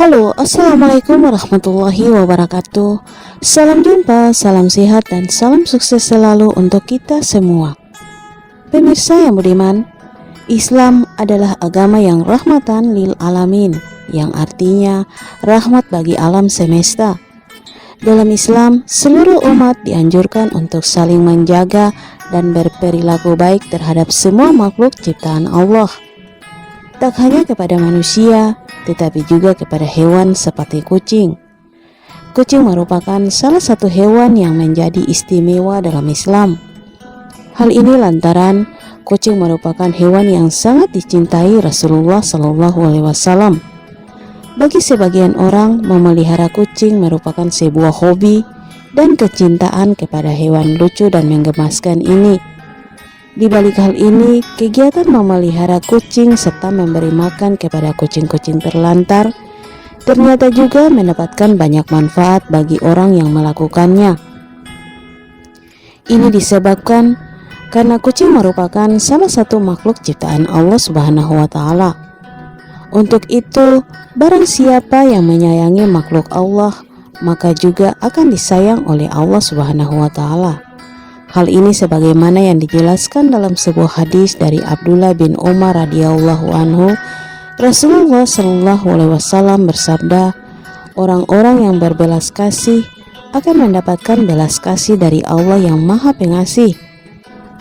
Halo, Assalamualaikum warahmatullahi wabarakatuh. Salam jumpa, salam sehat, dan salam sukses selalu untuk kita semua. Pemirsa yang budiman Islam adalah agama yang rahmatan lil alamin Yang artinya rahmat bagi alam semesta. Dalam Islam, seluruh umat dianjurkan untuk saling menjaga dan berperilaku baik terhadap semua makhluk ciptaan Allah tak hanya kepada manusia, tetapi juga kepada hewan seperti kucing. Kucing merupakan salah satu hewan yang menjadi istimewa dalam Islam. Hal ini lantaran kucing merupakan hewan yang sangat dicintai Rasulullah Shallallahu Alaihi Wasallam. Bagi sebagian orang, memelihara kucing merupakan sebuah hobi dan kecintaan kepada hewan lucu dan menggemaskan ini di balik hal ini, kegiatan memelihara kucing serta memberi makan kepada kucing-kucing terlantar ternyata juga mendapatkan banyak manfaat bagi orang yang melakukannya. Ini disebabkan karena kucing merupakan salah satu makhluk ciptaan Allah Subhanahu wa taala. Untuk itu, barang siapa yang menyayangi makhluk Allah, maka juga akan disayang oleh Allah Subhanahu wa taala. Hal ini sebagaimana yang dijelaskan dalam sebuah hadis dari Abdullah bin Umar radhiyallahu anhu, Rasulullah shallallahu alaihi wasallam bersabda, orang-orang yang berbelas kasih akan mendapatkan belas kasih dari Allah yang Maha Pengasih.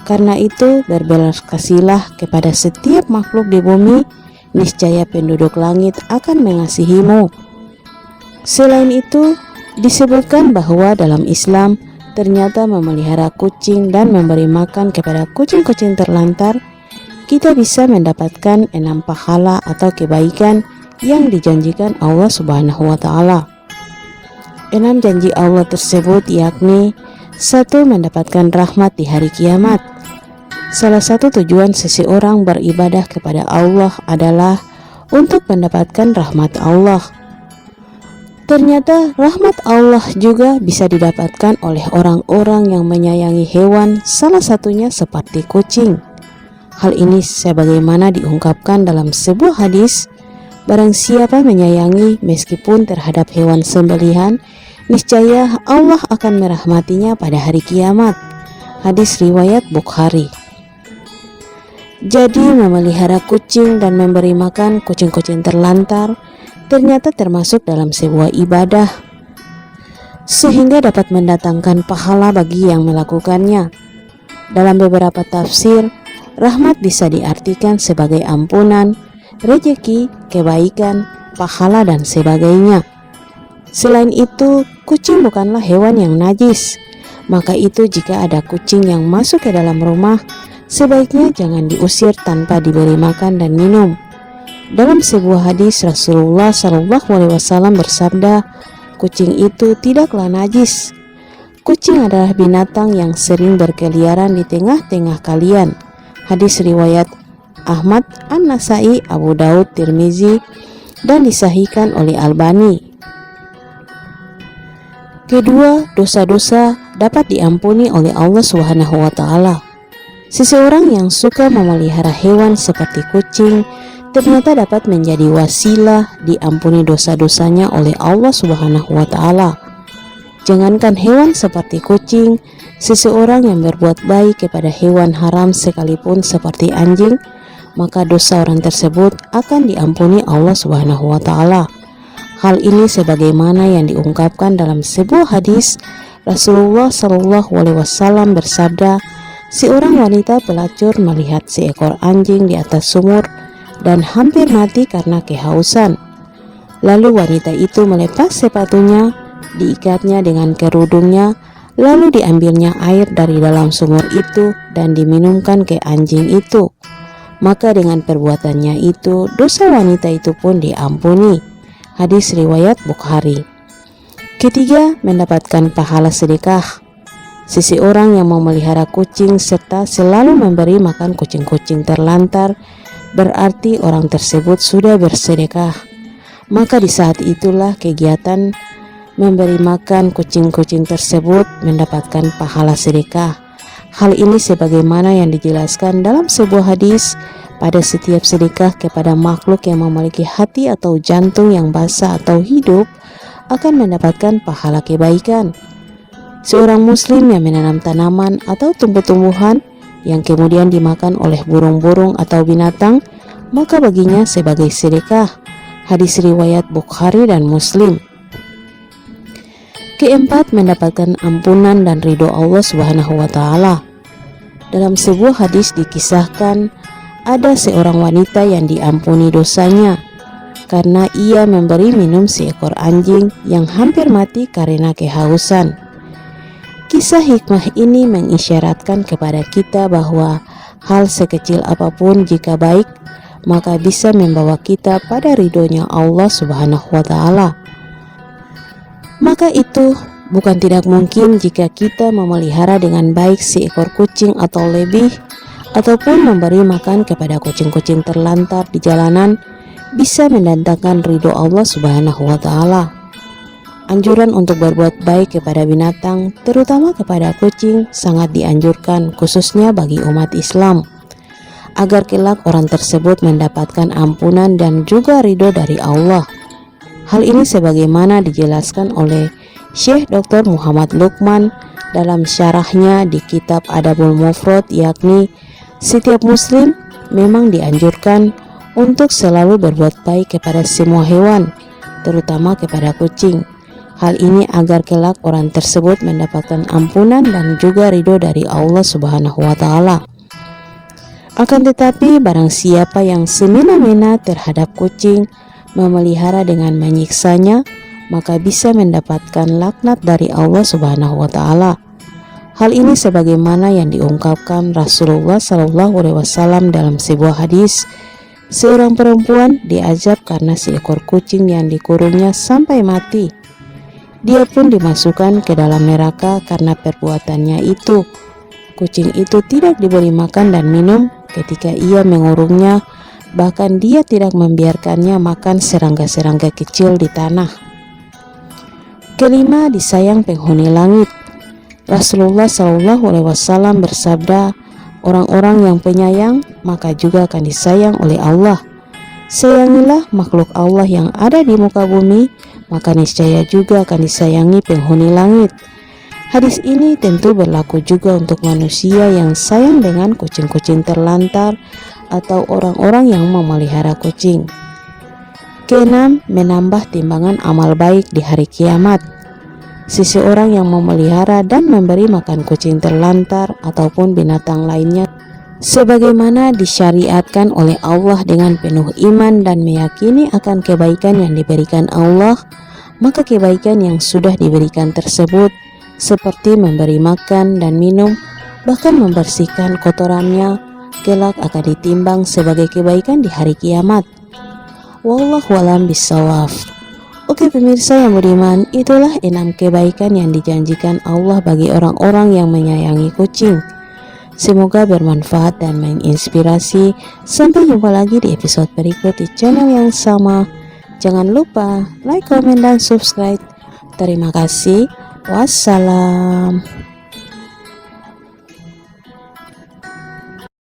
Karena itu, berbelas kasihlah kepada setiap makhluk di bumi, niscaya penduduk langit akan mengasihimu. Selain itu, disebutkan bahwa dalam Islam ternyata memelihara kucing dan memberi makan kepada kucing-kucing terlantar, kita bisa mendapatkan enam pahala atau kebaikan yang dijanjikan Allah Subhanahu wa taala. Enam janji Allah tersebut yakni satu mendapatkan rahmat di hari kiamat. Salah satu tujuan seseorang beribadah kepada Allah adalah untuk mendapatkan rahmat Allah. Ternyata rahmat Allah juga bisa didapatkan oleh orang-orang yang menyayangi hewan, salah satunya seperti kucing. Hal ini sebagaimana diungkapkan dalam sebuah hadis, barang siapa menyayangi meskipun terhadap hewan sembelihan, niscaya Allah akan merahmatinya pada hari kiamat. Hadis riwayat Bukhari. Jadi memelihara kucing dan memberi makan kucing-kucing terlantar ternyata termasuk dalam sebuah ibadah sehingga dapat mendatangkan pahala bagi yang melakukannya. Dalam beberapa tafsir, rahmat bisa diartikan sebagai ampunan, rejeki, kebaikan, pahala, dan sebagainya. Selain itu, kucing bukanlah hewan yang najis. Maka itu jika ada kucing yang masuk ke dalam rumah, sebaiknya jangan diusir tanpa diberi makan dan minum. Dalam sebuah hadis Rasulullah Shallallahu Alaihi Wasallam bersabda, kucing itu tidaklah najis. Kucing adalah binatang yang sering berkeliaran di tengah-tengah kalian. Hadis riwayat Ahmad, An-Nasai, Abu Daud, Tirmizi, dan disahihkan oleh Albani. Kedua, dosa-dosa dapat diampuni oleh Allah Subhanahu wa taala. Seseorang yang suka memelihara hewan seperti kucing, ternyata dapat menjadi wasilah diampuni dosa-dosanya oleh Allah Subhanahu wa taala. Jangankan hewan seperti kucing, seseorang yang berbuat baik kepada hewan haram sekalipun seperti anjing, maka dosa orang tersebut akan diampuni Allah Subhanahu wa taala. Hal ini sebagaimana yang diungkapkan dalam sebuah hadis Rasulullah Shallallahu alaihi wasallam bersabda, seorang wanita pelacur melihat seekor anjing di atas sumur dan hampir mati karena kehausan. Lalu wanita itu melepas sepatunya, diikatnya dengan kerudungnya, lalu diambilnya air dari dalam sumur itu dan diminumkan ke anjing itu. Maka dengan perbuatannya itu, dosa wanita itu pun diampuni. Hadis riwayat Bukhari. Ketiga, mendapatkan pahala sedekah. Sisi orang yang memelihara kucing serta selalu memberi makan kucing-kucing terlantar berarti orang tersebut sudah bersedekah. Maka di saat itulah kegiatan memberi makan kucing-kucing tersebut mendapatkan pahala sedekah. Hal ini sebagaimana yang dijelaskan dalam sebuah hadis pada setiap sedekah kepada makhluk yang memiliki hati atau jantung yang basah atau hidup akan mendapatkan pahala kebaikan. Seorang muslim yang menanam tanaman atau tumbuh-tumbuhan yang kemudian dimakan oleh burung-burung atau binatang, maka baginya sebagai sedekah. Hadis riwayat Bukhari dan Muslim. Keempat, mendapatkan ampunan dan ridho Allah Subhanahu wa taala. Dalam sebuah hadis dikisahkan ada seorang wanita yang diampuni dosanya karena ia memberi minum seekor anjing yang hampir mati karena kehausan. Kisah hikmah ini mengisyaratkan kepada kita bahwa hal sekecil apa pun jika baik maka bisa membawa kita pada ridhonya Allah Subhanahu wa taala. Maka itu Bukan tidak mungkin jika kita memelihara dengan baik seekor kucing atau lebih, ataupun memberi makan kepada kucing-kucing terlantar di jalanan, bisa mendatangkan ridho Allah Subhanahu wa Ta'ala. Anjuran untuk berbuat baik kepada binatang, terutama kepada kucing, sangat dianjurkan, khususnya bagi umat Islam, agar kelak orang tersebut mendapatkan ampunan dan juga ridho dari Allah. Hal ini sebagaimana dijelaskan oleh Syekh Dr. Muhammad Lukman dalam syarahnya di kitab Adabul Mufrad yakni setiap muslim memang dianjurkan untuk selalu berbuat baik kepada semua hewan, terutama kepada kucing. Hal ini agar kelak orang tersebut mendapatkan ampunan dan juga ridho dari Allah Subhanahu wa taala. Akan tetapi barang siapa yang semena-mena terhadap kucing memelihara dengan menyiksanya, maka bisa mendapatkan laknat dari Allah Subhanahu wa taala. Hal ini sebagaimana yang diungkapkan Rasulullah Shallallahu alaihi wasallam dalam sebuah hadis, seorang perempuan diajab karena seekor kucing yang dikurungnya sampai mati. Dia pun dimasukkan ke dalam neraka karena perbuatannya itu. Kucing itu tidak diberi makan dan minum ketika ia mengurungnya, bahkan dia tidak membiarkannya makan serangga-serangga kecil di tanah. Kelima, disayang penghuni langit. Rasulullah Shallallahu Alaihi Wasallam bersabda, orang-orang yang penyayang maka juga akan disayang oleh Allah. Sayangilah makhluk Allah yang ada di muka bumi, maka niscaya juga akan disayangi penghuni langit. Hadis ini tentu berlaku juga untuk manusia yang sayang dengan kucing-kucing terlantar atau orang-orang yang memelihara kucing. Keenam, menambah timbangan amal baik di hari kiamat. Seseorang yang memelihara dan memberi makan kucing terlantar ataupun binatang lainnya sebagaimana disyariatkan oleh Allah dengan penuh iman dan meyakini akan kebaikan yang diberikan Allah, maka kebaikan yang sudah diberikan tersebut seperti memberi makan dan minum, bahkan membersihkan kotorannya, kelak akan ditimbang sebagai kebaikan di hari kiamat. Wallahu alam bisawaf. Oke pemirsa yang beriman, itulah enam kebaikan yang dijanjikan Allah bagi orang-orang yang menyayangi kucing. Semoga bermanfaat dan menginspirasi. Sampai jumpa lagi di episode berikut di channel yang sama. Jangan lupa like, komen, dan subscribe. Terima kasih. Wassalam.